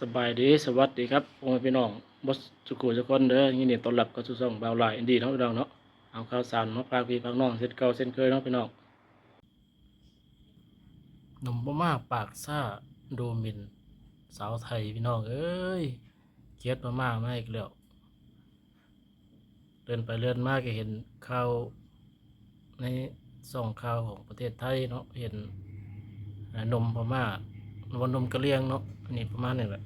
สบายดีสวัสดีครับพ่อแม่พี่น้องบอสสุขุทุกคนเด้อยินดีต้อนรับเข้าสู่ช่องบ่าวลายอินดีเนาะพี่น้องเนาะเอาข่าวสารมาฝากพี่ฝากน้องเส้นเก่าเส้นเคยเนาะพี่น้องหนุ่มบ่มาปากซ่าโดมิน สาวไทยพี่น้องเอ้ยเกลียดมามามาอีกแล้วเดินไปเลื่อนมากก็เห็นข่าวในส่องข่าวของประเทศไทยเนาะเห็นนมพม่าวันนมกระเลียงเนาะนนี้ประมาณนี้แหละ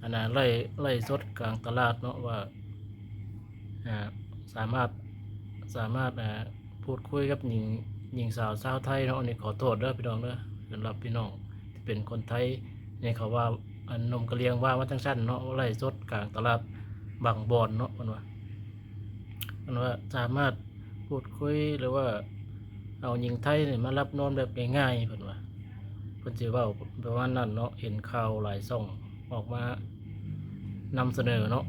อันนั้นไล่ไล่สดกลางตลาดเนาะว่าสามารถสามารถพูดคุยกับหญิงหญิงสาวชาวไทยเนาะอันนี้ขอโทษเด้อพี่น้องเด้อสำหรับพี่น้องที่เป็นคนไทยนี่เขาว่าอันนมกระเลียงว่ามาทั้งชั้นเนาะไล่สดกลางตลาดบางบอนเนาะมันว่ามันว่าสามารถพูดคุยหรือว่าเอาหญิงไทยเนี่ยมารับนอนแบบง่ายๆเพิ่นว่าเพิ่นสิเว้าประมาณนั้นเนาะเห็นข่าวหลายช่อง ออกมานำเสนอเนาะ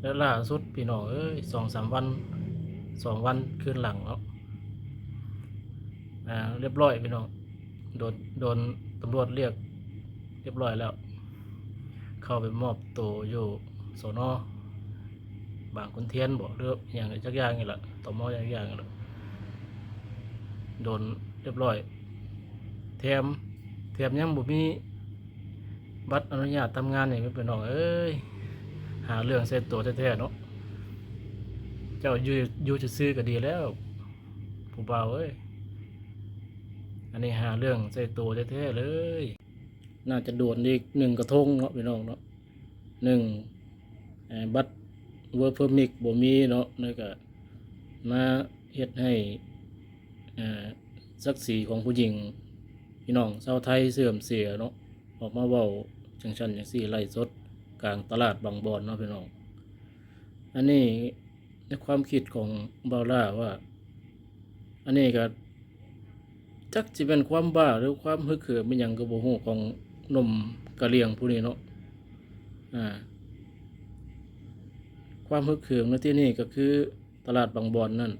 แล้วล่าสุดพี่น้องเอ้ยสองสามวันสองวันคืนหลังเนาะอ่าเรียบร้อยพี่น้องโดนโดนตำรวจเรียกเรียบร้อยแล้ว เข้าไปมอบตัวอยู่สนบางคนเทียนบอกเรื่องอย่างจักอย่างนี่แหละต่อมออย่างอย่างนี่แหละโดนเรียบร้อยแถมเทียมยังบุมี บัตรอนุญาตทำงานนี่ไม่เป็นน้องเอ้ยหาเรื่องเส้นตัวแท้ๆเนาะเจ้าอยู่อยู่จะซื้อก็ดีแล้วผู้บ่าวเอ้ยอันนี้หาเรื่องใส่ตัวแท้ๆเลย น่าจะโดนอีกหนึ่งกระทงเนาะพี่น้องเนาะหนึ่งบัตรเวิร์เพอร์มิกบ่มีเนาะแล้วก็มาเฮ็ดให้ศักดิ์ศรีของผู้หญิงพี่น้องชาวไทยเสื่อมเสียเนาะออกมาเว้า จังชันจังสี่ไล่สดกลางตลาดบางบอนเนาะพี่น้อง อันนี้ในความคิดของบาร่าว่า อันนี้ก็จักจะเป็นความบ้าหรือความฮึกเหิมเป็นอย่างกระโบหูของนมกะเหรียงผู้นี้เนาะอ่าความฮึกเหิมในที่นี่ก็คือตลาดบางบอนนั่น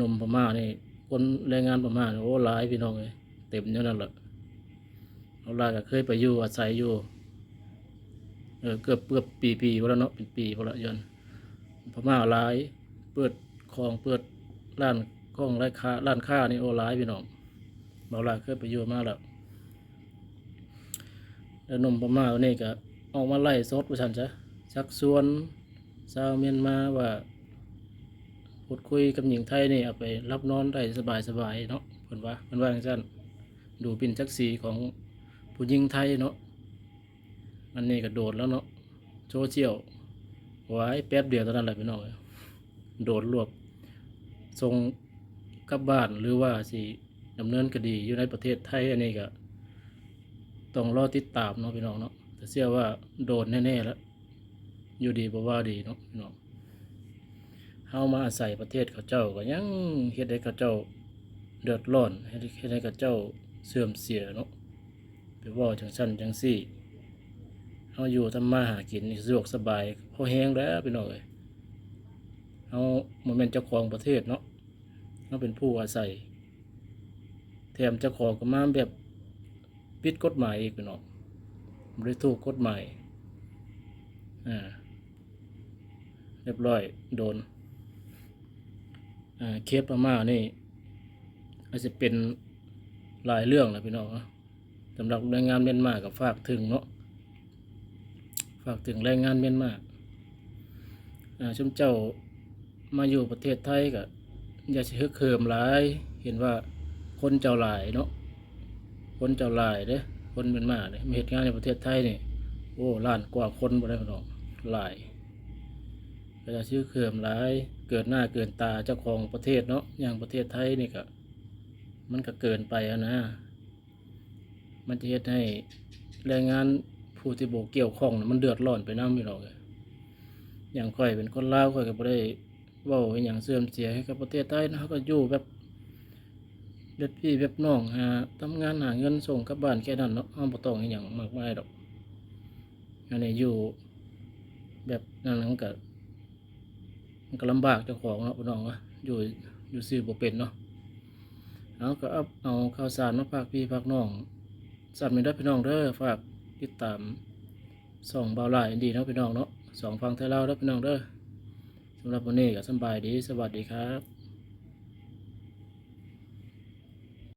นมพม่านี่คนแรงงานพม่านี่โอ้หลายพี่น้องเลยเต็มเท่านั้นแหละ เราลาก็เคยไปอยู่อาศัยอยู่เออเกือบเกือบปีปีพอแล้วเนาะเป็นปีพอละยนพม่าหลาย เปิดคลองเปิดร้านคลองร้านค้าร้านค้านี่โอ้หลายพี่น้องเราลาเคยไปอยู่มากแล้วแล้วหนมพม่าเนี่ก็ออกมาไล่สดประชันจ้ะชักชวนชาวเมียนมาว่าพูดคุยกับหญิงไทยนี่เอาไปรับนอนได้สบายสบายเนาะเพิ่นว่าเพิ่นว่าจังซั่นดูเป็นจักสีของ ผู้หญิงไทยเนาะอันนี้ก็โดดแล้วเนาะโซเชียลไว้แป๊บเดียวเท่านั้นแหละพี่น้องเอ้ยโดดรวบส่งกลับบ้านหรือว่าสิดำเนินคดีอยู่ในประเทศไทยอันนี้ก็ต้องรอติดตามเนาะพี่น้องเนาะแต่เชื่อว่าโดนแน่ๆแล้วอยู่ดีบ่ว่าดีเนาะพี่น้องเฮามาอาศัยประเทศเขาเจ้าก็ยังเฮ็ดให้เขาเจ้าเดือดร้อนเฮ็ดเฮ็ดให้เขาเจ้าเสื่อมเสียเนาะ ไปว่าจังซั่นจังซี่เฮาอยู่ทำมาหากินสะดวกสบายพอแฮงแล้วพี่น้องเอ้ยเฮาบ่แม่นเจ้าของประเทศเนาะเฮาเป็นผู้อาศัยแถมเจ้าของก็มาแบบผิดกฎหมายอีกพี่น้องบ่ได้ถูกกฎหมายอ่าเรียบร้อยโดนอ่าเคสพม่านี่อาจจะเป็นหลายเรื่องแหละพี่น้องเนาะ สำหรับแรงงานเมียนมากับฝากถึงเนาะฝากถึงแรงงานเมียนมาชุมเจ้ามาอยู่ประเทศไทยก็อย่าสิฮึกเหิมหลาย เห็นว่าคนเจ้าหลายเนาะคนเจ้าหลายเด้คนเมียนมาเนี่ยมาเหตุงานในประเทศไทยนี่โอ้ล้านกว่าคนบ่ได้พี่น้องหลายก็จะชื่อเขื่อมร้าย เกิดหน้าเกินตาเจ้าของประเทศเนาะอย่างประเทศไทยนี่ก็มันก็เกินไปอะนะ มันจะเฮ็ดให้แรงงานผู้ที่โบเกี่ยวข้องมันเดือดร้อนไปน้ำไม่หรอกเลยอย่างค่อยเป็นคนลาวค่อยก็บ่ได้เว้าอย่างเสื่อมเสียให้กับประเทศไทยนะเขาก็อยู่แบบเด็ดพี่แบบน้องหาทำงานหาเงินส่งกลับบ้านแค่นั้นเนาะเฮาบ่ต้องอย่างมากมายดอกอันนี้อยู่แบบนั้นมันก็มันก็ลำบากเจ้าของเนาะพี่น้องวะอยู่อยู่ซื้อบ่เป็นเนาะเอาก็เอาเอาข่าวสารมาฝากพี่ฝากน้อง สัตว์ม่ได้อพี่น้องเด้อฝากติดตามสองเบาหลายดีเนาะพี่น้องเนาะสองฟังไทยลาเนาพี่น้องเด้อสำหรับวันนี้ก็สบายดีสวัสดีครับ